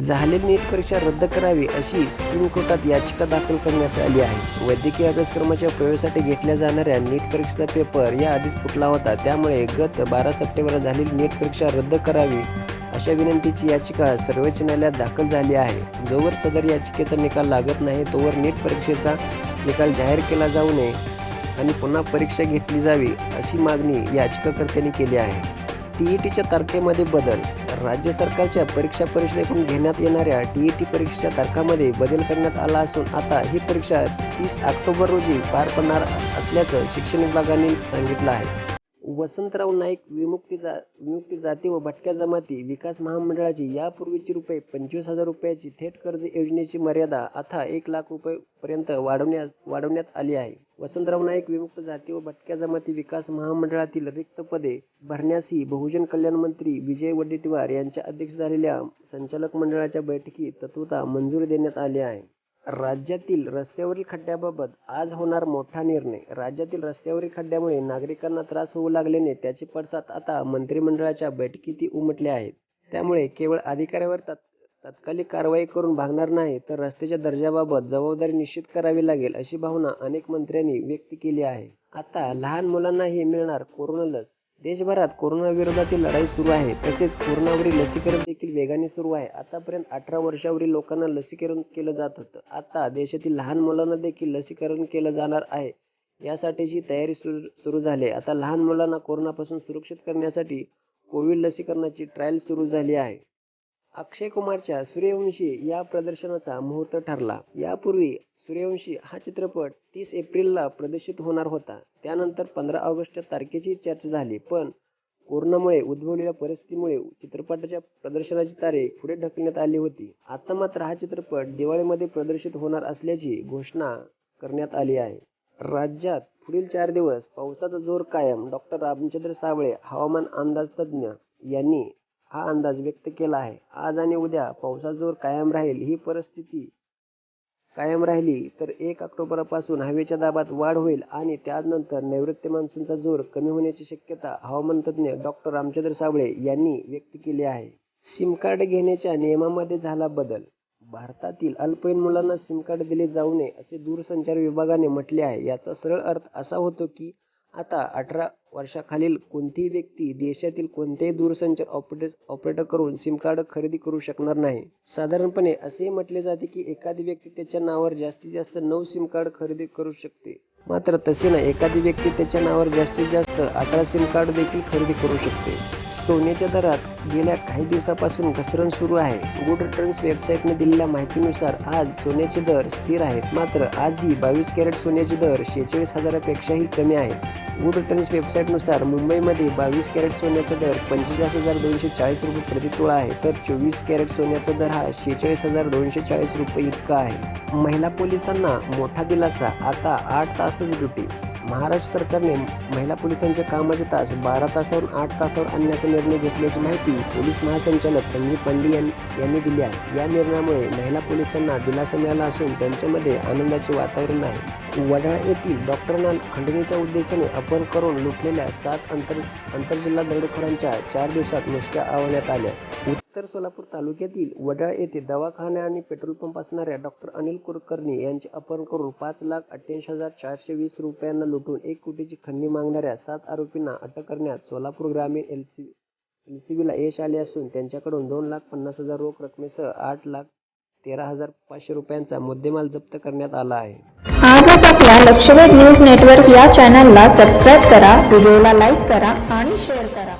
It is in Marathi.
झालेली नीट परीक्षा रद्द करावी अशी सुप्रीम कोर्टात याचिका दाखल करण्यात आली आहे. वैद्यकीय अभ्यासक्रमाच्या प्रवेशासाठी घेतल्या जाणाऱ्या नीट परीक्षेचा पेपर या आधीच फुटला होता. त्यामुळे गत बारा सप्टेंबरला झालेली नीट परीक्षा रद्द करावी अशा विनंतीची याचिका सर्वोच्च न्यायालयात दाखल झाली आहे. जोवर सदर याचिकेचा निकाल लागत नाही तोवर नीट परीक्षेचा निकाल जाहीर केला जाऊ नये आणि पुन्हा परीक्षा घेतली जावी अशी मागणी याचिकाकर्त्यांनी केली आहे. टीईटीच्या तारखेमध्ये बदल राज्य सरकारच्या परीक्षा परिषदेकडून घेण्यात येणाऱ्या टीईटी परीक्षेच्या तारखामध्ये बदल करण्यात आला असून आता ही परीक्षा तीस ऑक्टोबर रोजी पार पडणार असल्याचं शिक्षण विभागाने सांगितलं आहे. वसंतराव नाईक विमुक्ती जा विमुक्ती जाती व भटक्या जमाती विकास महामंडळाची यापूर्वीची रुपये पंचवीस हजार रुपयाची थेट कर्ज योजनेची मर्यादा आता एक लाख रुपयेपर्यंत वाढवण्यात वाढवण्यात आली आहे. वसंतराव नाईक विमुक्त जाती व भटक्या जमाती विकास महामंडळातील रिक्त पदे भरण्यासही बहुजन कल्याण मंत्री विजय वडेट्टीवार यांच्या अध्यक्ष झालेल्या संचालक मंडळाच्या बैठकीत तत्वता मंजुरी देण्यात आली आहे. राज्यातील रस्त्यावरील खड्ड्याबाबत आज होणार मोठा निर्णय. राज्यातील रस्त्यावरील खड्ड्यामुळे नागरिकांना त्रास होऊ लागल्याने त्याचे पडसाद आता मंत्रिमंडळाच्या बैठकीतही उमटले आहेत. त्यामुळे केवळ अधिकाऱ्यावर तत् तात्कालिक कारवाई करून भागणार नाही तर रस्त्याच्या दर्जाबाबत जबाबदारी निश्चित करावी लागेल अशी भावना अनेक मंत्र्यांनी व्यक्त केली आहे. आता लहान मुलांनाही मिळणार कोरोना लस. देशभरात कोरोना विरोधातील लढाई सुरू आहे. तसेच कोरोनावरील लसीकरण देखील वेगाने सुरू आहे. आतापर्यंत अठरा वर्षावरील लोकांना लसीकरण केलं जात होतं. आता देशातील लहान मुलांना देखील लसीकरण केलं जाणार आहे. यासाठीची तयारी सुरू सुरू झाली. आहे आता लहान मुलांना कोरोनापासून सुरक्षित करण्यासाठी कोविड लसीकरणाची ट्रायल सुरू झाली आहे. अक्षय कुमारच्या सूर्यवंशी या प्रदर्शनाचा मुहूर्त ठरला. यापूर्वी सूर्यवंशी हा चित्रपट तीस एप्रिलला प्रदर्शित होणार होता. त्यानंतर पंधरा ऑगस्ट तारखेची चर्चा झाली पण कोरोनामुळे उद्भवलेल्या परिस्थितीमुळे चित्रपटाच्या प्रदर्शनाची तारीख पुढे ढकलण्यात आली होती. आता मात्र हा चित्रपट दिवाळीमध्ये प्रदर्शित होणार असल्याची घोषणा करण्यात आली आहे. राज्यात पुढील चार दिवस पावसाचा जोर कायम डॉक्टर रामचंद्र साबळे हवामान अंदाज तज्ज्ञ यांनी हा अंदाज व्यक्त केला आहे. आज आणि उद्या पावसाचा जोर कायम राहील ही परिस्थिती कायम राहिली तर एक ऑक्टोबरपासून हवेच्या दाबात वाढ होईल आणि त्यानंतर नैऋत्य मान्सूनचा जोर कमी होण्याची शक्यता हवामान तज्ज्ञ डॉक्टर रामचंद्र साबळे यांनी व्यक्त केली आहे. सिम कार्ड घेण्याच्या नियमामध्ये झाला बदल. भारतातील अल्पवयीन मुलांना सिम कार्ड दिले जाऊ नये असे दूरसंचार विभागाने म्हटले आहे. याचा सरळ अर्थ असा होतो की आता अठरा वर्षाखालील कोणतीही व्यक्ती देशातील कोणत्याही दूरसंचार ऑपरेटर ऑपरेटरकडून सिम कार्ड खरेदी करू शकणार नाही. साधारणपणे असेही म्हटले जाते की एखादी व्यक्ती त्याच्या नावावर जास्तीत जास्त नऊ सिम कार्ड खरेदी करू शकते. मात्र तसे ना एखादी व्यक्ती त्याच्या नावावर जास्तीत जास्त अठरा सिम कार्ड देखील खरेदी करू शकते. सोन्याच्या दरात गेल्या काही दिवसापासून घसरण सुरू आहे. गुड रिटर्न्स वेबसाईटने दिलेल्या माहितीनुसार आज सोन्याचे दर स्थिर आहेत. मात्र आजही बावीस कॅरेट सोन्याचे दर शेहेचाळीस हजारापेक्षाही कमी आहेत. गुड रिटर्न्स वेबसाईटनुसार मुंबईमध्ये बावीस कॅरेट सोन्याचा दर पंचेचाळीस हजार दोनशे चाळीस रुपये प्रति तोळा आहे. तर चोवीस कॅरेट सोन्याचा दर हा शेहेचाळीस हजार दोनशे चाळीस रुपये इतका आहे. महिला पोलिसांना मोठा दिलासा आता आठ तासच ड्युटी महाराष्ट्र सरकारने महिला पोलिसांच्या कामाचे तास बारा तासावरून आठ तासावर आणण्याचा निर्णय घेतल्याची माहिती पोलीस महासंचालक संजीव पांडे यांनी दिली आहे. या निर्णयामुळे महिला पोलिसांना दिलासा मिळाला असून त्यांच्यामध्ये आनंदाचे वातावरण आहे. वडाळा येथील डॉक्टरांना खंडणीच्या उद्देशाने अपहरण करून लुटलेल्या सात अंतर आंतरजिल्हा दरोडेखोरांच्या चार दिवसात मुसक्या आवळण्यात आल्या. उत्तर सोलापूर तालुक्यातील वडाळ येथे दवाखाना आणि पेट्रोल पंप असणाऱ्या डॉक्टर अनिल कुलकर्णी यांचे अपहरण करून पाच लाख अठ्ठ्याऐंशी हजार चारशे वीस रुपयांना लुटून एक कोटीची खंडणी मागणाऱ्या सात आरोपींना अटक करण्यात सोलापूर ग्रामीण एल सी एल सी बीला यश आले असून त्यांच्याकडून दोन लाख पन्नास हजार रोख रकमेसह आठ लाख तेरा हजार पाचशे रुपयांचा मुद्देमाल जप्त करण्यात आला आहे. आजच आपल्या लक्षवेध न्यूज नेटवर्क या चॅनलला सबस्क्राईब करा व्हिडिओला लाईक करा आणि शेअर करा.